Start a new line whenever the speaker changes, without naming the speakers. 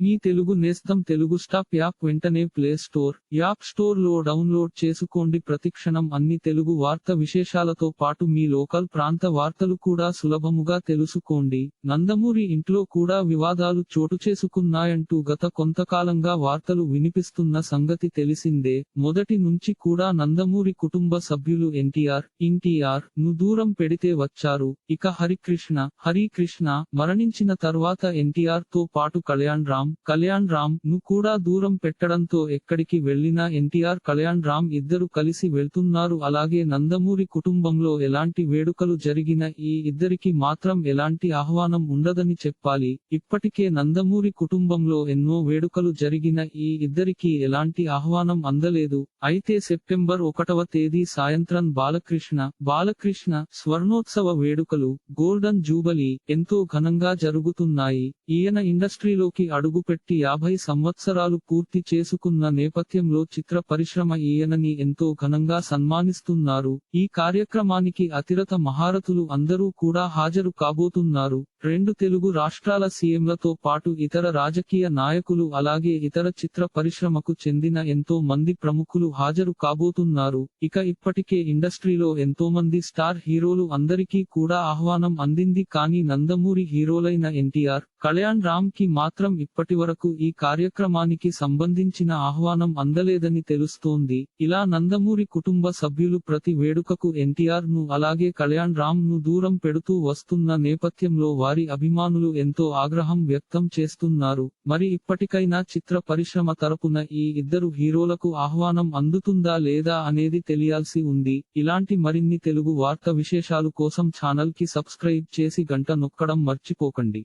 మీ తెలుగు నేస్తం Telugu stop app వెంటనే play store app స్టోర్లో డౌన్లోడ్ చేసుకోండి. ప్రతిక్షణం అన్ని తెలుగు వార్త విశేషాలతో పాటు మీ లోకల్ ప్రాంత వార్తలు కూడా సులభముగా తెలుసుకోండి. నందమూరి ఇంట్లో కూడా వివాదాలు చోటు చేసుకున్నాయంటూ గత కొంతకాలంగా వార్తలు వినిపిస్తున్న సంగతి తెలిసిందే. మొదటి నుంచి కూడా నందమూరి కుటుంబ సభ్యులు ఎన్టీఆర్ ఎన్టీఆర్ను దూరం పెడితే వచ్చారు. ఇక హరికృష్ణ హరికృష్ణ మరణించిన తర్వాత ఎన్టీఆర్తో పాటు కళ్యాణ్ రామ్ కళ్యాణ్ రామ్ను కూడా దూరం పెట్టడంతో ఎక్కడికి వెళ్ళినా ఎన్టీఆర్ కళ్యాణ్ రామ్ ఇద్దరు కలిసి వెళ్తున్నారు. అలాగే నందమూరి కుటుంబంలో ఎలాంటి వేడుకలు జరిగిన ఈ ఇద్దరికి మాత్రం ఎలాంటి ఆహ్వానం ఉండదని చెప్పాలి. ఇప్పటికే నందమూరి కుటుంబంలో ఎన్నో వేడుకలు జరిగిన ఈ ఇద్దరికి ఎలాంటి ఆహ్వానం అందలేదు. అయితే సెప్టెంబర్ ఒకటవ తేదీ సాయంత్రం బాలకృష్ణ బాలకృష్ణ స్వర్ణోత్సవ వేడుకలు గోల్డెన్ జూబలీ ఎంతో ఘనంగా జరుగుతున్నాయి. ఈయన ఇండస్ట్రీలోకి అడుగుపెట్టి యాభై సంవత్సరాలు పూర్తి చేసుకున్న నేపథ్యంలో చిత్ర పరిశ్రమ ఈయనని ఎంతో ఘనంగా సన్మానిస్తున్నారు. ఈ కార్యక్రమానికి అతిరత మహారథులు అందరూ కూడా హాజరు కాబోతున్నారు. రెండు తెలుగు రాష్ట్రాల సీఎంలతో పాటు ఇతర రాజకీయ నాయకులు అలాగే ఇతర చిత్ర పరిశ్రమకు చెందిన ఎంతో మంది ప్రముఖులు హాజరు కాబోతున్నారు. ఇక ఇప్పటికే ఇండస్ట్రీలో ఎంతో మంది స్టార్ హీరోలు అందరికీ కూడా ఆహ్వానం అందింది. కానీ నందమూరి హీరోలైన ఎన్టీఆర్ కళ్యాణ్ రామ్కి మాత్రం ఇప్పటివరకు ఈ కార్యక్రమానికి సంబంధించిన ఆహ్వానం అందలేదని తెలుస్తోంది. ఇలా నందమూరి కుటుంబ సభ్యులు ప్రతి వేడుకకు ఎన్టీఆర్ను అలాగే కళ్యాణ్ రామ్ను దూరం పెడుతూ వస్తున్న నేపథ్యంలో వారి అభిమానులు ఎంతో ఆగ్రహం వ్యక్తం చేస్తున్నారు. మరి ఇప్పటికైనా చిత్ర పరిశ్రమ తరపున ఈ ఇద్దరు హీరోలకు ఆహ్వానం అందుతుందా లేదా అనేది తెలియాల్సి ఉంది. ఇలాంటి మరిన్ని తెలుగు వార్త విశేషాలు కోసం ఛానల్కి సబ్స్క్రైబ్ చేసి గంట నొక్కడం మర్చిపోకండి.